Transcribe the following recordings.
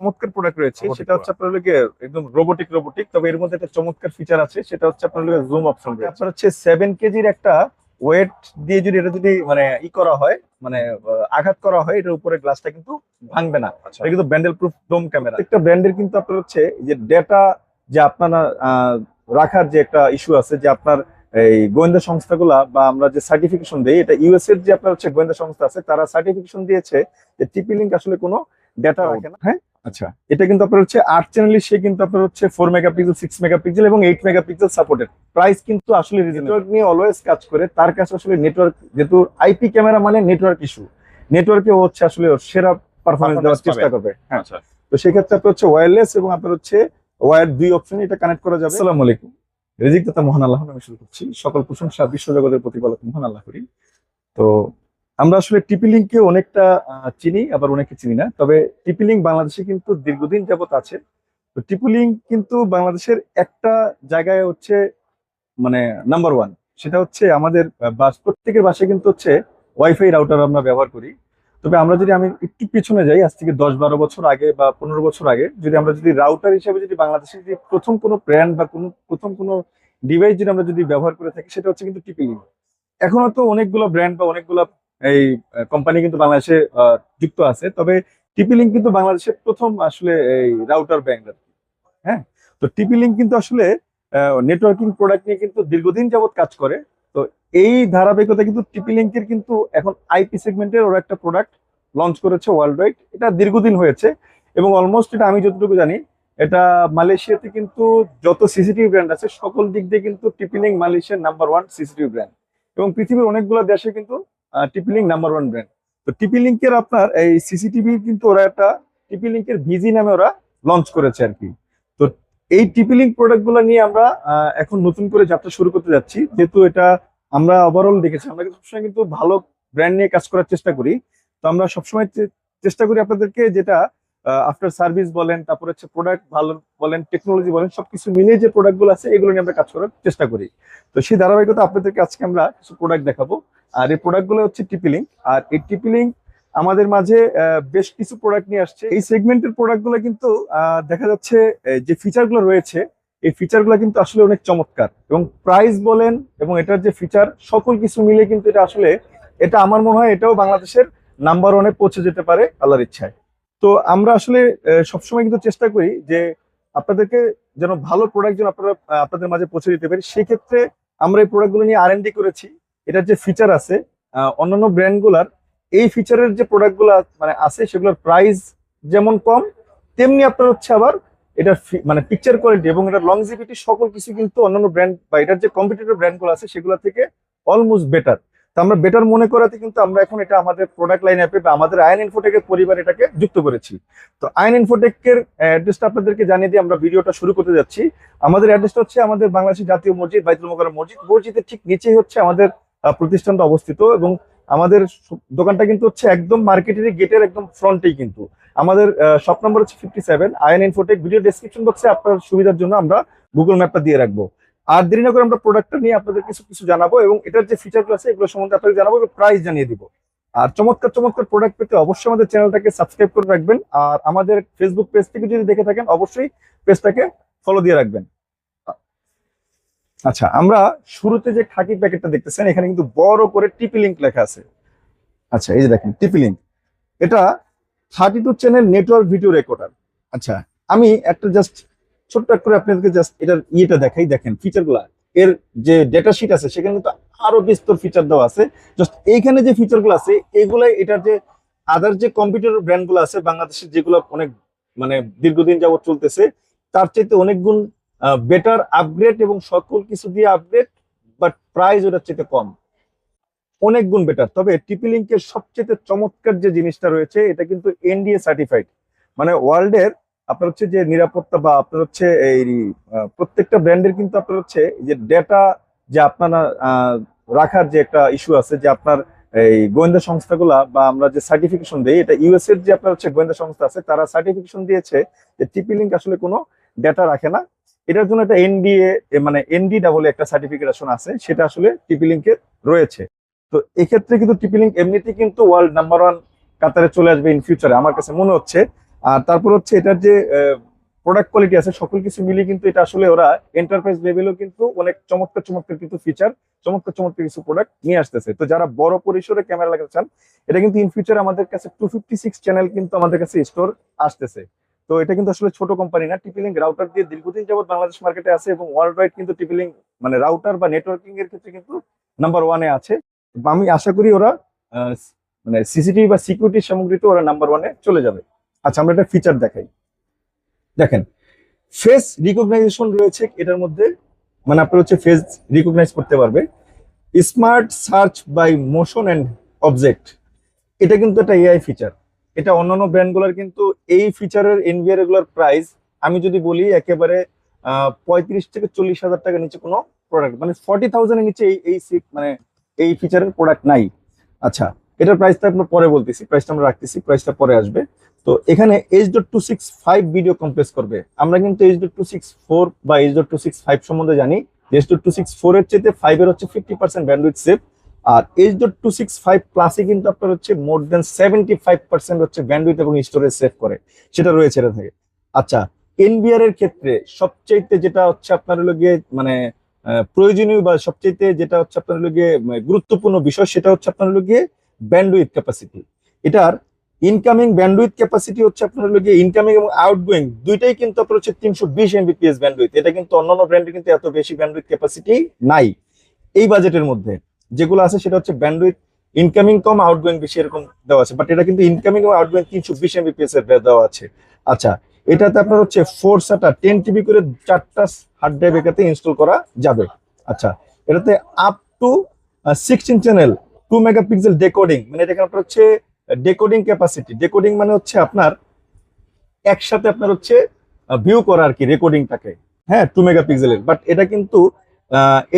চমৎকার প্রোডাক্ট রয়েছে। সেটা হচ্ছে আপনার একদম রোবোটিক রোবোটিক তবে এর মধ্যে একটা চমৎকার ফিচার আছে সেটা হচ্ছে আপনার জুম অপশন আপনার হচ্ছে সেভেন কেজির একটা ওয়েট দিয়ে যদি এটা যদি মানে ই করা হয় মানে আঘাত করা হয় এটার উপরে গ্লাসটা কিন্তু ভাঙবে না। আচ্ছা। এটা কিন্তু ব্যান্ডেল প্রুফ ডোম ক্যামেরা একটা ব্র্যান্ডের কিন্তু আপনার হচ্ছে যে ডেটা যে আপনারা রাখার যে একটা ইস্যু আছে যে আপনার এই গোয়েন্দা সংস্থাগুলা বা আমরা যে সার্টিফিকেশন দেই এটা ইউএস এর যে আপনার হচ্ছে গোয়েন্দা সংস্থা আছে তারা সার্টিফিকেশন দিয়েছে যে টিপি লিঙ্ক আসলে কোনো ডেটা রাখে না। হ্যাঁ? আচ্ছা এটা কিন্তু আপনার হচ্ছে আট চ্যানেলই সে কিন্তু আপনার হচ্ছে ফোর মেগাপিক্সেল সিক্স মেগাপিক্সেল এবং এইট মেগাপিক্সেল সাপোর্টেড প্রাইস কিন্তু আসলে নেটওয়ার্ক নিয়ে অলওয়েজ কাজ করে তার কাছে আসলে নেটওয়ার্ক যেহেতু আইপি ক্যামেরা মানে নেটওয়ার্ক ইস্যু নেটওয়ার্কে হচ্ছে আসলে সেরা পারফরমেন্স দেওয়ার চেষ্টা করবে। হ্যাঁ। আচ্ছা। তো সেক্ষেত্রে আপনার হচ্ছে ওয়্যারলেস এবং আপনার হচ্ছে ওয়্যার দুই অপশনে এটা কানেক্ট করা যাবে। আসসালামু আলাইকুম। রিজিক দাতা মহান আল্লাহ আমি শুরু করছি। সকল প্রশংসা বিশ্বজগতের প্রতিপালক মহান আল্লাহ করি তো আমরা আসলে টিপি লিঙ্ককে অনেকটা চিনি, আবার অনেকে চিনি না। তবে টিপি লিঙ্ক বাংলাদেশে কিন্তু দীর্ঘদিন যাবত আছে। তো টিপি লিঙ্ক কিন্তু বাংলাদেশের একটা জায়গায় হচ্ছে মানে নাম্বার ওয়ান সেটা হচ্ছে আমাদের বাস, প্রত্যেকের বাসায় কিন্তু হচ্ছে ওয়াইফাই রাউটার আমরা ব্যবহার করি। তবে আমরা যদি আমি একটু পিছনে যাই, আজ থেকে দশ বারো বছর আগে বা পনেরো বছর আগে, যদি আমরা যদি রাউটার হিসেবে যদি বাংলাদেশে যদি প্রথম কোনো ব্র্যান্ড বা কোনো, প্রথম কোনো ডিভাইস যদি আমরা যদি ব্যবহার করে থাকি, সেটা হচ্ছে কিন্তু টিপি লিঙ্ক। এখনও তো অনেকগুলো ব্র্যান্ড বা অনেকগুলো এই কোম্পানি কিন্তু বাংলাদেশে যুক্ত আছে। তবে টিপি লিঙ্ক কিন্তু বাংলাদেশের প্রথম আসলে এই রাউটার ব্র্যান্ড আর কি। হ্যাঁ? তো টিপি লিঙ্ক কিন্তু আসলে নেটওয়ার্কিং প্রোডাক্ট নিয়ে কিন্তু দীর্ঘদিন যাবৎ কাজ করে। তো এই ধারাবাহিকতা কিন্তু টিপি লিঙ্কের কিন্তু এখন আইপি সেগমেন্টের ওরা একটা প্রোডাক্ট লঞ্চ করেছে ওয়ার্ল্ড ওয়াইড এটা দীর্ঘদিন হয়েছে এবং অলমোস্ট এটা আমি যতটুকু জানি, এটা মালয়েশিয়াতে কিন্তু যত সিসিটিভি ব্র্যান্ড আছে, সকল দিক দিয়ে কিন্তু টিপিলিং মালয়েশিয়ার নাম্বার ওয়ান সিসিটিভি ব্র্যান্ড এবং পৃথিবীর অনেকগুলো দেশে কিন্তু টিপিলিং নাম্বার ওয়ান ব্র্যান্ড তো টিপি লিঙ্কের আপনার এই সিসিটিভি কিন্তু ওরা একটা টিপি লিঙ্কের ভিজি নামে ওরা লঞ্চ করেছে আর কি। তো এই টিপি লিঙ্ক প্রোডাক্টগুলো নিয়ে আমরা এখন নতুন করে যাত্রা শুরু করতে যাচ্ছি। যেহেতু এটা আমরা ওভারঅল দেখেছি, আমরা সবসময় কিন্তু ভালো ব্র্যান্ড নিয়ে কাজ করার চেষ্টা করি। তো আমরা সবসময় চেষ্টা করি আপনাদেরকে যেটা আফটার সার্ভিস বলেন, তারপর হচ্ছে প্রোডাক্ট ভালো বলেন টেকনোলজি বলেন, সবকিছু মিলিয়ে যে প্রোডাক্টগুলো আছে, এগুলো নিয়ে আমরা কাজ করার চেষ্টা করি। তো সেই ধারাবাহিকতা আপনাদেরকে আজকে আমরা কিছু প্রোডাক্ট দেখাবো। আর এই প্রোডাক্টগুলো হচ্ছে টিপি লিঙ্ক আর এই টিপি লিঙ্ক আমাদের মাঝে বেশ কিছু প্রোডাক্ট নিয়ে আসছে। এই সেগমেন্টের প্রোডাক্টগুলো কিন্তু দেখা যাচ্ছে যে ফিচারগুলো রয়েছে, এই ফিচারগুলো কিন্তু আসলে অনেক চমৎকার। এবং প্রাইস বলেন এবং এটার যে ফিচার সকল কিছু মিলে কিন্তু এটা আসলে, এটা আমার মনে হয় এটাও বাংলাদেশের নাম্বার ওয়ানে পৌঁছে যেতে পারে আল্লাহর ইচ্ছায়। তো আমরা আসলে সবসময় কিন্তু চেষ্টা করি যে আপনাদেরকে যেন ভালো প্রোডাক্ট যেন আপনারা আপনাদের মাঝে পৌঁছে দিতে পারি। সেক্ষেত্রে আমরা এই প্রোডাক্টগুলো নিয়ে আর করেছি। এটার যে ফিচার আছে অন্যান্য ব্র্যান্ডগুলার এই ফিচারের যে প্রোডাক্টগুলো মানে আছে, সেগুলোর প্রাইস যেমন কম, তেমনি আপনার হচ্ছে আবার এটার মানে পিকচার কোয়ালিটি এবং এটার লংজিভিটি সকল কিছু কিন্তু অন্যান্য ব্র্যান্ড বা এটার যে কম্পিটিটর ব্র্যান্ডগুলো আছে, সেগুলো থেকে অলমোস্ট বেটার তো আমরা বেটার মনে করাতে কিন্তু আমরা এখন এটা আমাদের প্রোডাক্ট লাইন অ্যাপে বা আমাদের আয়ন ইনফোটেকের পরিবার এটাকে যুক্ত করেছি। তো আয়ন ইনফোটেকের অ্যাড্রেসটা আপনাদেরকে জানিয়ে দিয়ে আমরা ভিডিওটা শুরু করতে যাচ্ছি। আমাদের অ্যাড্রেসটা হচ্ছে আমাদের বাংলাদেশের জাতীয় মসজিদ, বাইতুল মোকাররম মসজিদ। মসজিদের ঠিক নিচেই হচ্ছে আমাদের প্রতিষ্ঠানটা অবস্থিত এবং আমাদের দোকানটা কিন্তু হচ্ছে একদম মার্কেটের গেটের একদম ফ্রন্টেই কিন্তু। আমাদের শপ নাম্বার হচ্ছে fifty seven Ayon Infotech video description বক্সে আপনার সুবিধার জন্য আমরা গুগল ম্যাপটা দিয়ে রাখব। আর দেরি না করে আমরা প্রোডাক্টটা নিয়ে আপনাদের কিছু কিছু জানাব এবং এটার যে ফিচারগুলো আছে এগুলো সম্বন্ধে আপনাদের জানাব এবং প্রাইস জানিয়ে দিব। আর চমৎকার চমৎকার প্রোডাক্ট পেতে অবশ্যই আমাদের চ্যানেলটাকে সাবস্ক্রাইব করে রাখবেন। আর আমাদের ফেসবুক পেজ থেকে যদি দেখে থাকেন, অবশ্যই পেজটাকে ফলো দিয়ে রাখবেন। আচ্ছা আমরা শুরুতে যে খাকি প্যাকেটটা দেখতেছেন, এখানে কিন্তু বড় করে টিপি লিঙ্ক লেখা আছে। আচ্ছা এই যে দেখেন, টিপি লিঙ্ক। এটা thirty two channel network video recorder আচ্ছা আমি একটা জাস্ট ছোট্ট করে আপনাদেরকে জাস্ট এটার ইয়েটা দেখাই। দেখেন ফিচারগুলা এর যে ডেটা শিট আছে, সেখানে কিন্তু আরও বিস্তর ফিচার দেওয়া আছে। জাস্ট এইখানে যে ফিচারগুলো আছে, এগুলাই এটার যে আদার যে কম্পিউটার ব্র্যান্ডগুলো আছে, বাংলাদেশের যেগুলো অনেক মানে দীর্ঘদিন যাবত চলতেছে, তার চাইতে অনেক গুণ বেটার আপগ্রেড এবং সকল কিছু দিয়ে আপগ্রেড বাট প্রাইস ওটার চেয়ে কম। অনেক গুণ বেটার তবে টিপি লিঙ্কের সবচেয়ে চমৎকার যে জিনিসটা রয়েছে, এটা কিন্তু এনডিএ সার্টিফাইড মানে ওয়ার্ল্ডের আপনার হচ্ছে যে নিরাপত্তা বা আপনার হচ্ছে এই প্রত্যেকটা ব্র্যান্ডের কিন্তু আপনার হচ্ছে যে ডেটা যে আপনারা রাখার যে একটা ইস্যু আছে, যে আপনার এই গোয়েন্দা সংস্থাগুলা বা আমরা যে সার্টিফিকেশন দেই, এটা ইউএস এর যে আপনার হচ্ছে গোয়েন্দা সংস্থা আছে, তারা সার্টিফিকেশন দিয়েছে যে টিপি লিঙ্ক আসলে কোনো ডেটা রাখে না। এটার জন্য একটা এনডিএ মানে এনডি ডাবল একটা সার্টিফিকেশন আছে, সেটা আসলে টিপি লিঙ্কের রয়েছে। তো এক্ষেত্রে কিন্তু টিপি লিঙ্ক এমনিতেই কিন্তু ওয়ার্ল্ড নাম্বার ওয়ান কাতারে চলে আসবে ইন ফিউচারে আমার কাছে মনে হচ্ছে। আর তারপর হচ্ছে এটার যে প্রোডাক্ট কোয়ালিটি আছে, সকল কিছু মিলিয়ে কিন্তু এটা আসলে ওরা এন্টারপ্রাইজ লেভেলেও কিন্তু অনেক চমৎকার চমৎকার কিন্তু ফিচার চমৎকার চমৎকার কিছু প্রোডাক্ট নিয়ে আসতেছে। তো যারা বড় পরিসরে ক্যামেরা লাগাতে চান, এটা কিন্তু ইন ফিউচার আমাদের কাছে টু ফিফটি সিক্স চ্যানেল কিন্তু আমাদের কাছে স্টোর আসতেছে। তো এটা কিন্তু আসলে ছোট কোম্পানি না টিপিলিং রাউটার দিয়ে দীর্ঘদিন যাবত বাংলাদেশ মার্কেটে আছে এবং ওয়ার্ল্ড ওয়াইড কিন্তু টিপিলিং মানে রাউটার বা নেটওয়ার্কিং এর ক্ষেত্রে কিন্তু নাম্বার ওয়ানে আছে। আমি আশা করি ওরা মানে সিসিটিভি বা সিকিউরিটি সামগ্রীতে ওরা নাম্বার ওয়ানে চলে যাবে। আচ্ছা আমরা একটা ফিচার দেখাই। দেখেন ফেস রিকগনাইজেশন রয়েছে এটার মধ্যে মানে আপনার হচ্ছে ফেস রিকগনাইজ করতে পারবে। Smart search by motion and object এটা কিন্তু একটা এআই ফিচার এটা অন্যান্য ব্র্যান্ডগুলোর কিন্তু এই ফিচারের এনভিআর এগুলোর প্রাইস আমি যদি বলি একেবারে পঁয়ত্রিশ থেকে চল্লিশ হাজার টাকার নিচে কোনো প্রোডাক্ট মানে ফর্টি থাউজেন্ডের নিচে এই এই মানে এই ফিচারের প্রোডাক্ট নাই। আচ্ছা এটার প্রাইসটা আপনার পরে বলতেছি প্রাইসটা আমরা রাখতেছি প্রাইসটা পরে আসবে। তো এখানে H dot two six five video compress করবে। আমরা কিন্তু H dot two six four বা H dot two six five সম্বন্ধে জানি। এইচ ডট টু সিক্স ফোরের চেয়ে ফাইভের হচ্ছে ফিফটি পার্সেন্ট ব্যান্ডউইথ সেভ আর H dot two six five প্লাসে কিন্তু আপনার হচ্ছে more than seventy five percent হচ্ছে ব্যান্ডউইথ এবং স্টোরেজ সেভ করে। সেটা রয়েছে এটা থেকে। আচ্ছা এনবিআর এর ক্ষেত্রে সবচাইতে যেটা হচ্ছে আপনার হলো গিয়ে মানে প্রয়োজনীয় বা সবচাইতে যেটা হচ্ছে আপনার হলো গিয়ে গুরুত্বপূর্ণ বিষয় সেটা হচ্ছে আপনার হলো গিয়ে ব্যান্ডউইথ ক্যাপাসিটি এটার ইনকামিং ব্যান্ডউইথ ক্যাপাসিটি হচ্ছে আপনার হলো গিয়ে ইনকামিং এবং আউটগোয়িং দুইটাই কিন্তু আপনার হচ্ছে তিনশো বিশ এমবিপিএস ব্যান্ডউইথ এটা কিন্তু অন্যান্য ব্র্যান্ডে কিন্তু এত বেশি ব্যান্ডউইথ ক্যাপাসিটি নাই। এই বাজেটের মধ্যে। যেগুলো আছে সেটা হচ্ছে ব্যান্ডউইথ ইনকামিং কম আউটগোয়িং বেশি এরকম দেওয়া আছে। বাট এটা কিন্তু ইনকামিং এবং আউটগোয়িং তিনশো বিশ এমবিপিএস এর দেওয়া আছে। আচ্ছা এটাতে আপনার হচ্ছে ফোর সাটা টেন টিবি করে চারটা হার্ড ড্রাইভ এটাতে ইনস্টল করা যাবে। আচ্ছা এটাতে up to sixteen channel two megapixel decoding মানে এটা আপনার হচ্ছে ডেকোডিং ক্যাপাসিটি ডেকোডিং মানে হচ্ছে আপনার একসাথে আপনার হচ্ছে ভিউ করা আর কি রেকর্ডিংটাকে হ্যাঁ টু মেগাপিক্সেলের বাট এটা কিন্তু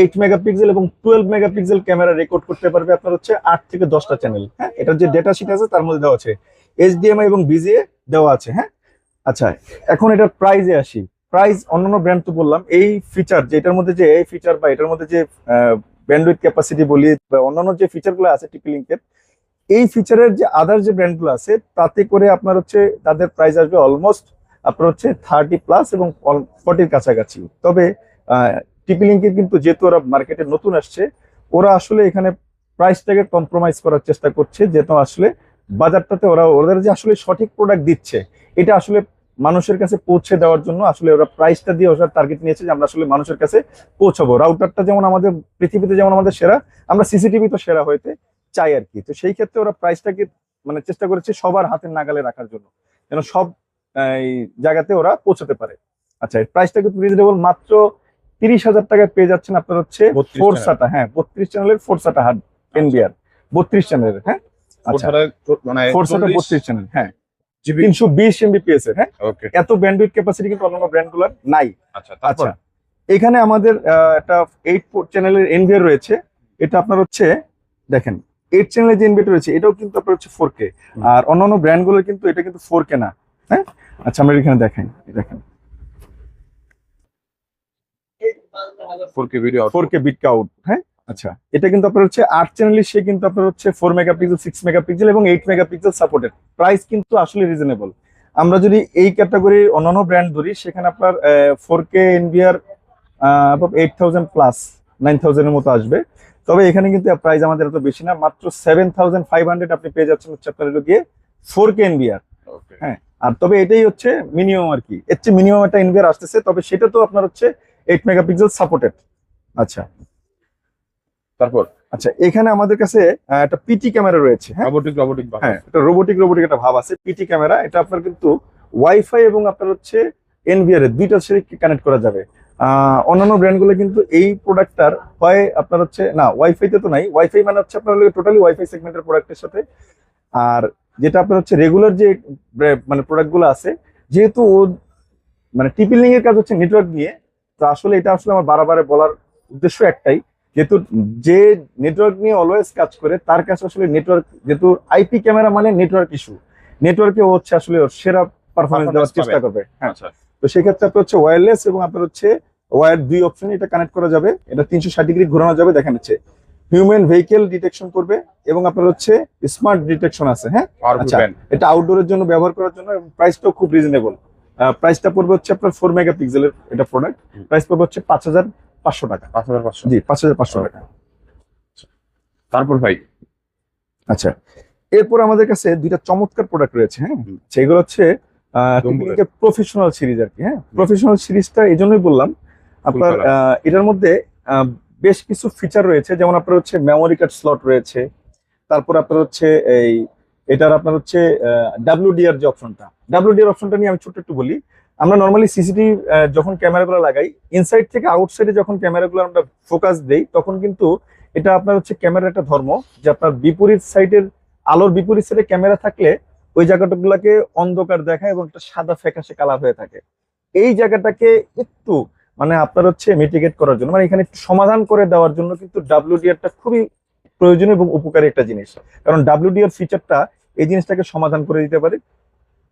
এইট মেগাপিক্সেল এবং টুয়েলভ মেগাপিক্সেল ক্যামেরা রেকর্ড করতে পারবে আপনার হচ্ছে আট থেকে দশটা চ্যানেল হ্যাঁ এটার যে ডেটা শিট আছে তার মধ্যে দেওয়া আছে। এইচডিএমআই এবং বিজিএ দেওয়া আছে হ্যাঁ? আচ্ছা এখন এটার প্রাইজে আসি। প্রাইস অন্যান্য ব্র্যান্ড তো বললাম, এই ফিচার যে এটার মধ্যে যে এই ফিচার বা এটার মধ্যে যে ব্যান্ডউইথ ক্যাপাসিটি বলি বা অন্যান্য যে ফিচারগুলো আছে টিপি লিঙ্কের এই ফিচারের যে আদার যে ব্র্যান্ডগুলো আছে, তাতে করে আপনার হচ্ছে তাদের প্রাইস আসবে অলমোস্ট আপনার হচ্ছে থার্টি প্লাস এবং ফর্টির কাছাকাছি। তবে টিপি লিঙ্কের কিন্তু যেহেতু ওরা মার্কেটে নতুন আসছে, ওরা আসলে এখানে প্রাইসটাকে কম্প্রোমাইজ করার চেষ্টা করছে, যেহেতু আসলে বাজারটাতে ওরা, ওদের যে আসলে সঠিক প্রোডাক্ট দিচ্ছে, এটা আসলে মানুষের কাছে পৌঁছে দেওয়ার জন্য আসলে ওরা প্রাইসটা দিয়ে ওরা টার্গেট নিয়েছে যে আমরা আসলে মানুষের কাছে পৌঁছাবো। রাউটারটা যেমন আমাদের, পৃথিবীতে যেমন আমাদের সেরা, আমরা সিসিটিভি তো সেরা হইতে চাই আর কি। তো সেই ক্ষেত্রে ওরা প্রাইসটাকে মানে চেষ্টা করেছে সবার হাতের নাগালে রাখার জন্য, যেন সব জায়গাতে ওরা পৌঁছাতে পারে। আচ্ছা প্রাইসটা কিন্তু রিজনেবল মাত্র তিরিশ হাজার টাকায় পেয়ে যাচ্ছেন আপনার হচ্ছে 32 ফোর সাটা হ্যাঁ বত্রিশ চ্যানেলের ফোর সাটা হার্ড এনবিআর বত্রিশ চ্যানেলের হ্যাঁ? আচ্ছা। মানে বত্রিশ চ্যানেল হ্যাঁ। তিনশো বিশ এমবিপিএস এর হ্যাঁ? এত ব্যান্ডউইথ ক্যাপাসিটি কিন্তু অন্যান্য ব্র্যান্ডগুলোর নাই। আচ্ছা আচ্ছা এখানে আমাদের একটা এইট চ্যানেলের এনভিআর রয়েছে। এটা আপনার হচ্ছে দেখেন এইট চ্যানেলের যে এনভিআর রয়েছে এটাও কিন্তু আপনার হচ্ছে ফোর কে আর অন্যান্য ব্র্যান্ডগুলোর কিন্তু এটা কিন্তু ফোর কে না হ্যাঁ? আচ্ছা আমরা এখানে দেখেন দেখেন। Four video four bit out হ্যাঁ? আচ্ছা। এটা কিন্তু আপনার হচ্ছে আট চ্যানেলের সে কিন্তু আপনার হচ্ছে ফোর মেগাপিক্সেল সিক্স মেগাপিক্সেল এবং এইট মেগাপিক্সেল সাপোর্টেড প্রাইস কিন্তু আসলে রিজনেবল আমরা যদি এই ক্যাটাগরির অন্যান্য ব্র্যান্ড ধরি সেখানে আপনার four K NVR eight thousand plus nine থাউজেন্ডের মতো আসবে। তবে এখানে কিন্তু প্রাইস আমাদের এত বেশি না মাত্র সেভেন থাউজেন্ড ফাইভ হান্ড্রেড আপনি পেয়ে যাচ্ছেন হচ্ছে আপনার গিয়ে ফোর কে এনবিআর হ্যাঁ। আর তবে এটাই হচ্ছে মিনিমাম আর কি। এর চেয়ে মিনিমাম একটা এনবিআর আসতেছে তবে সেটা তো আপনার হচ্ছে এইট মেগাপিক্সেল সাপোর্টেড আচ্ছা। তারপর? আচ্ছা এখানে আমাদের কাছে একটা পিটি ক্যামেরা রয়েছে হ্যাঁ? রোবোটিক রোবোটিক ভাব। হ্যাঁ এটা রোবোটিক রোবোটিক একটা ভাব আছে পিটি ক্যামেরা এটা আপনার কিন্তু ওয়াইফাই এবং আপনার হচ্ছে এনভিআর এর দুইটার সাথে কানেক্ট করা যাবে। অন্যান্য ব্র্যান্ডগুলো কিন্তু এই প্রোডাক্টটার হয় আপনার হচ্ছে না ওয়াইফাইতে তো নাই। ওয়াইফাই মানে হচ্ছে আপনার টোটালি ওয়াইফাই সেগমেন্টের প্রোডাক্টের সাথে। আর যেটা আপনার হচ্ছে রেগুলার যে মানে প্রোডাক্টগুলো আছে যেহেতু ও মানে টিপিলিং এর কাজ হচ্ছে নেটওয়ার্ক নিয়ে তো আসলে এটা আসলে আমার বারবার বলার উদ্দেশ্য একটাই। যেহেতু যে নেটওয়ার্ক নিয়ে অলওয়েজ কাজ করে তার কাছে আসলে নেটওয়ার্ক যেহেতু আইপি ক্যামেরা মানে নেটওয়ার্ক ইস্যু নেটওয়ার্কে হচ্ছে আসলে সেরা পারফরমেন্স দেওয়ার চেষ্টা করবে। হ্যাঁ আচ্ছা। তো সেক্ষেত্রে আপনার হচ্ছে ওয়্যারলেস এবং আপনার হচ্ছে ওয়্যার দুই অপশন এটা কানেক্ট করা যাবে। এটা তিনশো ষাট ডিগ্রি ঘোরানো যাবে দেখা হচ্ছে হিউম্যান ভেহিকেল ডিটেকশন করবে এবং আপনার হচ্ছে স্মার্ট ডিটেকশন আছে হ্যাঁ? আচ্ছা। এটা আউটডোরের জন্য ব্যবহার করার জন্য প্রাইসটাও খুব রিজনেবল প্রাইসটা পড়বে হচ্ছে আপনার ফোর মেগাপিক্সেলের এটা প্রোডাক্ট প্রাইস পড়বে হচ্ছে পাঁচ হাজার পাঁচশো টাকা। পাঁচ হাজার পাঁচশো। জি পাঁচ হাজার পাঁচশো টাকা। তারপর ভাই? আচ্ছা। এরপর আমাদের কাছে দুইটা চমৎকার প্রোডাক্ট রয়েছে হ্যাঁ? সেগুলো হচ্ছে প্রফেশনাল সিরিজ আর কি হ্যাঁ? প্রফেশনাল সিরিজটা এই জন্যই বললাম আপনার এটার মধ্যে বেশ কিছু ফিচার রয়েছে যেমন আপনার হচ্ছে মেমোরি কার্ড স্লট রয়েছে তারপর আপনার হচ্ছে এই এটার আপনার হচ্ছে ডাব্লিউডিআর যে অপশনটা ডাব্লিউডিআর অপশনটা নিয়ে আমি ছোট্ট একটু বলি। আমরা নর্মালি সিসিটিভি যখন ক্যামেরাগুলো লাগাই ইনসাইড থেকে আউটসাইডে যখন ক্যামেরাগুলো আমরা ফোকাস দেই, তখন কিন্তু এটা আপনার হচ্ছে ক্যামেরার একটা ধর্ম, যে আপনার বিপরীত সাইডের আলোর বিপরীত সাইডে ক্যামেরা থাকলে ওই জায়গাটাগুলোকে অন্ধকার দেখায় এবং একটা সাদা ফ্যাকাশে কালার হয়ে থাকে। এই জায়গাটাকে একটু মানে আপনার হচ্ছে মিটিগেট করার জন্য মানে এখানে একটু সমাধান করে দেওয়ার জন্য কিন্তু ডাব্লিউডিআরটা খুবই প্রয়োজনীয় এবং উপকারী একটা জিনিস। কারণ ডাব্লিউডিআর ফিচারটা এই জিনিসটাকে সমাধান করে দিতে পারে,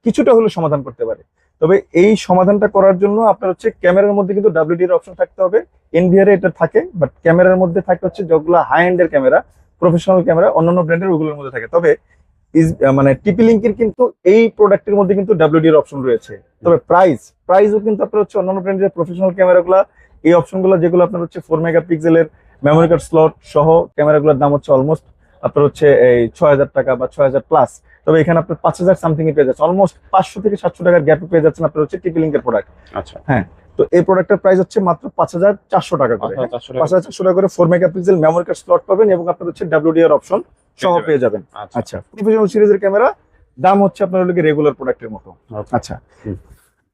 কিছুটা হলেও সমাধান করতে পারে। তবে এই সমাধানটা করার জন্য আপনার হচ্ছে ক্যামেরার মধ্যে কিন্তু ডাব্লিউডিআর অপশন থাকতে হবে এনভিআর এটা থাকে বাট ক্যামেরার মধ্যে থাকে হচ্ছে যেগুলো হাই এন্ডের ক্যামেরা প্রফেশনাল ক্যামেরা, অন্যান্য ব্র্যান্ডের ওগুলোর মধ্যে থাকে। তবে মানে টিপি লিঙ্কের কিন্তু এই প্রোডাক্টের মধ্যে কিন্তু ডাব্লিউডিআর অপশন রয়েছে। তবে প্রাইস প্রাইসও কিন্তু আপনার হচ্ছে অন্যান্য ব্র্যান্ডের প্রফেশনাল ক্যামেরাগুলো এই অপশনগুলো যেগুলো আপনার হচ্ছে ফোর মেগাপিক্সেলের মেমোরি কার্ড স্লট সহ ক্যামেরাগুলোর দাম হচ্ছে অলমোস্ট আপনার হচ্ছে এই ছয় হাজার টাকা বা ছয় হাজার প্লাস তবে এখানে আপনার পাঁচ হাজার সামথিং এ পেয়ে যাচ্ছে অলমোস্ট পাঁচশো থেকে সাতশো টাকার গ্যাপে পেয়ে যাচ্ছেন আপনার হচ্ছে টিপি লিঙ্কের প্রোডাক্ট আচ্ছা। তো এই প্রোডাক্টের প্রাইস হচ্ছে মাত্র পাঁচ হাজার চারশো টাকা করে। পাঁচ হাজার চারশো টাকা করে। Four megapixel memory card slot পাবেন এবং আপনার হচ্ছে ডাব্লিউডিআর অপশন সহ পেয়ে যাবেন। আচ্ছা। আচ্ছা প্রফেশনাল সিরিজের ক্যামেরা দাম হচ্ছে আপনার হলো রেগুলার প্রোডাক্টের মতো। আচ্ছা।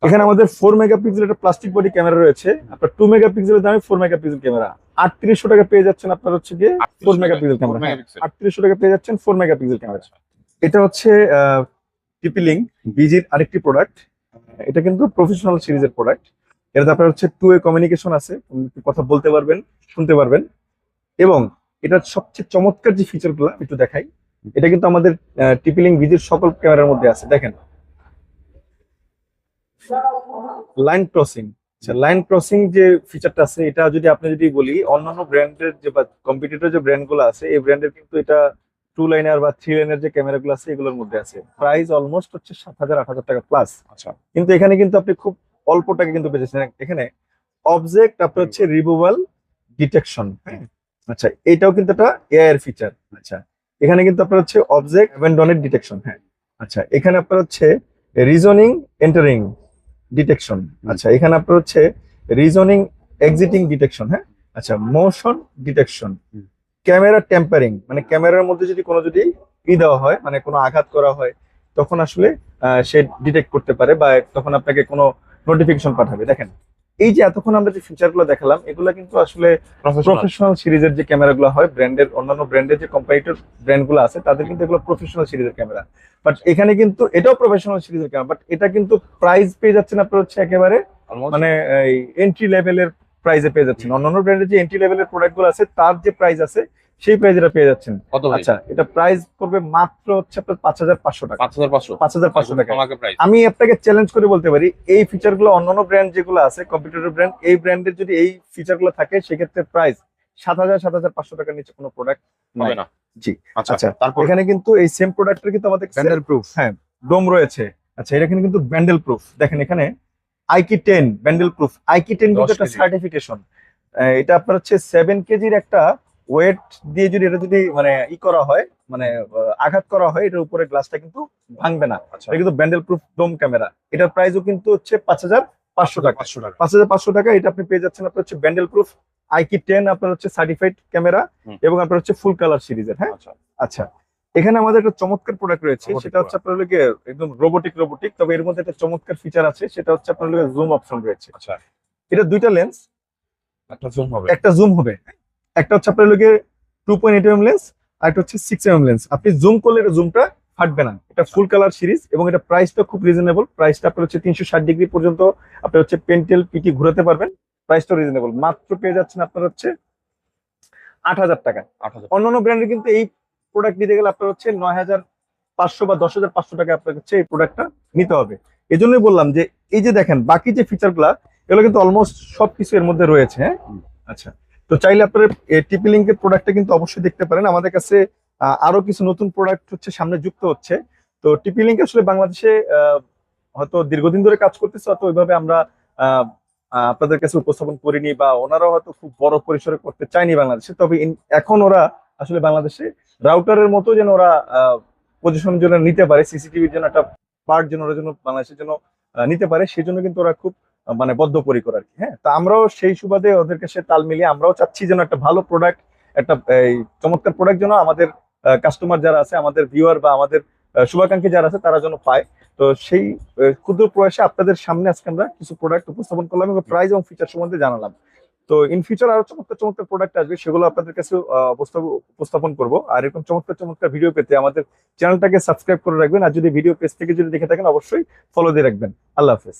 এখানে আমাদের ফোর মেগাপিক্সেল একটা প্লাস্টিক বডি ক্যামেরা রয়েছে। আপনার টু মেগা মেগাপিক্সেলের দামে ফোর মেগাপিক্সেল ক্যামেরা আটত্রিশশো টাকা পেয়ে যাচ্ছেন আপনার হচ্ছে গিয়ে ফোর মেগাপিক্সেল ক্যামেরা আটত্রিশশো টাকা পেয়ে যাচ্ছেন ফোর মেগাপিক্সেল ক্যামেরা এটা হচ্ছে টিপিলিং বিজির আরেকটি প্রোডাক্ট এটা কিন্তু প্রফেশনাল সিরিজের প্রোডাক্ট এটাতে আপনার হচ্ছে টু এ কমিউনিকেশন আছে কথা বলতে পারবেন শুনতে পারবেন। এবং এটার সবচেয়ে চমৎকার যে ফিচারগুলো একটু দেখাই। এটা কিন্তু আমাদের টিপিলিং বিজির সকল ক্যামেরার মধ্যে আছে। দেখেন। লাইন ক্রসিং লাইন ক্রসিং যে ফিচারটা আছে এটা যদি আপনি যদি বলি অন্যান্য ব্র্যান্ডের যে বা কম্পিটিটর যে ব্র্যান্ডগুলো আছে এই ব্র্যান্ডের কিন্তু এটা টু লাইনার বা থ্রি লাইনের যে ক্যামেরাগুলো আছে এগুলোর মধ্যে আছে। প্রাইস অলমোস্ট হচ্ছে সাত হাজার আট হাজার টাকা প্লাস আচ্ছা। কিন্তু এখানে কিন্তু আপনি খুব অল্প টাকা কিন্তু পেয়েছেন এখানে অবজেক্ট আপনার হচ্ছে রিমুভাল ডিটেকশন আচ্ছা এটাও কিন্তু একটা এআই এর ফিচার আচ্ছা। এখানে কিন্তু আপনার হচ্ছে অবজেক্ট অ্যাবেন্ডনের ডিটেকশন হ্যাঁ। আচ্ছা এখানে আপনার হচ্ছে রিজনিং এন্টারিং ডিটেকশন আচ্ছা এখানে আপনার হচ্ছে রিজনিং এক্সিটিং ডিটেকশন হ্যাঁ? আচ্ছা মোশন ডিটেকশন ক্যামেরা টেম্পারিং মানে ক্যামেরার মধ্যে যদি কোনো যদি ই দেওয়া হয় মানে কোনো আঘাত করা হয় তখন আসলে আহ, সে ডিটেক্ট করতে পারে বা তখন আপনাকে কোনো নোটিফিকেশন পাঠাবে। দেখেন এই যে এতক্ষণ আমরা যে ফিচারগুলো দেখালাম এগুলো কিন্তু আসলে প্রফেশনাল সিরিজের যে ক্যামেরাগুলো হয় ব্র্যান্ডের অন্যান্য ব্র্যান্ডের যে কম্পারিটর ব্র্যান্ডগুলো আছে তাদের কিন্তু এগুলো প্রফেশনাল সিরিজের ক্যামেরা বাট এখানে কিন্তু এটাও প্রফেশনাল সিরিজের ক্যামেরা বাট এটা কিন্তু প্রাইস পেয়ে যাচ্ছেন আপনার হচ্ছে একেবারে মানে এই এন্ট্রি লেভেলের প্রাইসে পেয়ে যাচ্ছেন। অন্যান্য ব্র্যান্ডের যে এন্ট্রি লেভেলের প্রোডাক্টগুলো আছে তার যে প্রাইস আছে সেই প্রাইস এটা পেয়ে যাচ্ছেন। আচ্ছা এটা প্রাইস পড়বে মাত্র হচ্ছে আপনার পাঁচ হাজার পাঁচশো টাকা। পাঁচ হাজার পাঁচশো। পাঁচ হাজার পাঁচশো টাকা। আমি আপনাকে চ্যালেঞ্জ করে বলতে পারি এই ফিচারগুলো অন্যান্য ব্র্যান্ড যেগুলো আছে কম্পিউটার ব্র্যান্ড এই ব্র্যান্ডের যদি এই ফিচারগুলো থাকে সেক্ষেত্রে প্রাইস সাত হাজার সাত হাজার পাঁচশো টাকার নিচে কোনো প্রোডাক্ট হবে না। জি। আচ্ছা আচ্ছা। তারপর? এখানে কিন্তু এই সেম প্রোডাক্টের কিন্তু আমাদের ব্যান্ডেল প্রুফ হ্যাঁ ডোম রয়েছে। আচ্ছা এটা কিন্তু ব্যান্ডেল প্রুফ দেখেন এখানে IK ten vandal proof IK ten কিন্তু একটা। সার্টিফিকেশন এটা আপনার হচ্ছে সেভেন কেজির একটা ওয়েট দিয়ে যদি এটা যদি মানে ই করা হয় মানে আঘাত করা হয় এটার উপরে গ্লাসটা কিন্তু ভাঙবে না। আচ্ছা। এটা কিন্তু ব্যান্ডেল প্রুফ ডোম ক্যামেরা। এটার প্রাইসও কিন্তু হচ্ছে পাঁচ হাজার পাঁচশো টাকা। পাঁচশো টাকা। পাঁচ হাজার পাঁচশো টাকা এটা আপনি পেয়ে যাচ্ছেন আপনার হচ্ছে ব্যান্ডেল প্রুফ আইকি টেন আপনার হচ্ছে সার্টিফাইড ক্যামেরা এবং আপনার হচ্ছে ফুল কালার সিরিজের হ্যাঁ? আচ্ছা। আচ্ছা। এখানে আমাদের একটা চমৎকার প্রোডাক্ট রয়েছে সেটা হচ্ছে আপনার গিয়ে একদম রোবোটিক রোবোটিক তবে এর মধ্যে একটা চমৎকার ফিচার আছে সেটা হচ্ছে আপনার হলো জুম অপশন রয়েছে। আচ্ছা। এটা দুইটা লেন্স একটা জুম হবে। একটা জুম হবে। একটা হচ্ছে আপনার গিয়ে two point eight M lens আর একটা হচ্ছে সিক্স এম লেন্স আপনি জুম করলে এটা জুমটা ফাটবে না। এটা ফুল কালার সিরিজ এবং এটা প্রাইসটা খুব রিজনেবল প্রাইসটা আপনার হচ্ছে তিনশো ষাট ডিগ্রি পর্যন্ত আপনার হচ্ছে পেন্টেল পিটি ঘুরাতে পারবেন। প্রাইসটা রিজনেবল মাত্র পেয়ে যাচ্ছেন আপনার হচ্ছে আট হাজার টাকা। আট হাজার। অন্যান্য ব্র্যান্ডে কিন্তু এই প্রোডাক্ট নিতে গেলে আপনার হচ্ছে নয় হাজার পাঁচশো বা দশ হাজার পাঁচশো টাকা আপনার হচ্ছে এই প্রোডাক্টটা নিতে হবে। এই জন্যই বললাম যে এই যে দেখেন বাকি যে ফিচারগুলা এগুলো কিন্তু অলমোস্ট সবকিছু এর মধ্যে রয়েছে হ্যাঁ? আচ্ছা। তো চাইলে আপনারা টিপি লিঙ্কের প্রোডাক্টটা কিন্তু অবশ্যই দেখতে পারেন। আমাদের কাছে আরও কিছু নতুন প্রোডাক্ট হচ্ছে, সামনে যুক্ত হচ্ছে। তো টিপি লিঙ্ক আসলে বাংলাদেশে হয়তো দীর্ঘদিন ধরে কাজ করতেছে হয়তো ওইভাবে আমরা আপনাদের কাছে উপস্থাপন করিনি বা ওনারাও হয়তো খুব বড় পরিসরে করতে চায়নি বাংলাদেশে। তবে এখন ওরা আসলে বাংলাদেশে রাউটারের মতো যেন ওরা পজিশন জন্য নিতে পারে সিসিটিভির জন্য একটা পার্ট যেন ওরা যেন বাংলাদেশের জন্য নিতে পারে সেই জন্য কিন্তু ওরা খুব মানে বদ্ধপরিকর আর কি হ্যাঁ? তা আমরাও সেই সুবাদে ওদের কাছে তাল মিলিয়ে আমরাও চাচ্ছি যেন একটা ভালো প্রোডাক্ট একটা, এই, চমৎকার প্রোডাক্ট যেন আমাদের কাস্টমার যারা আছে, আমাদের ভিউয়ার বা আমাদের শুভাকাঙ্ক্ষী যারা আছে, তারা যেন পায়। তো সেই ক্ষুদ্র প্রয়াসে আপনাদের সামনে আজকে আমরা কিছু প্রোডাক্ট উপস্থাপন করলাম এবং প্রাইস এবং ফিচার সম্বন্ধে জানালাম। তো ইন ফিউচার আরও চমৎকার চমৎকার প্রোডাক্ট আসবে, সেগুলো আপনাদের কাছে উপস্থাপন করব। আর এরকম চমৎকার চমৎকার ভিডিও পেতে আমাদের চ্যানেলটাকে সাবস্ক্রাইব করে রাখবেন। আর যদি ভিডিও পেজ থেকে যদি দেখে থাকেন, অবশ্যই ফলো দিয়ে রাখবেন। আল্লাহ হাফেজ।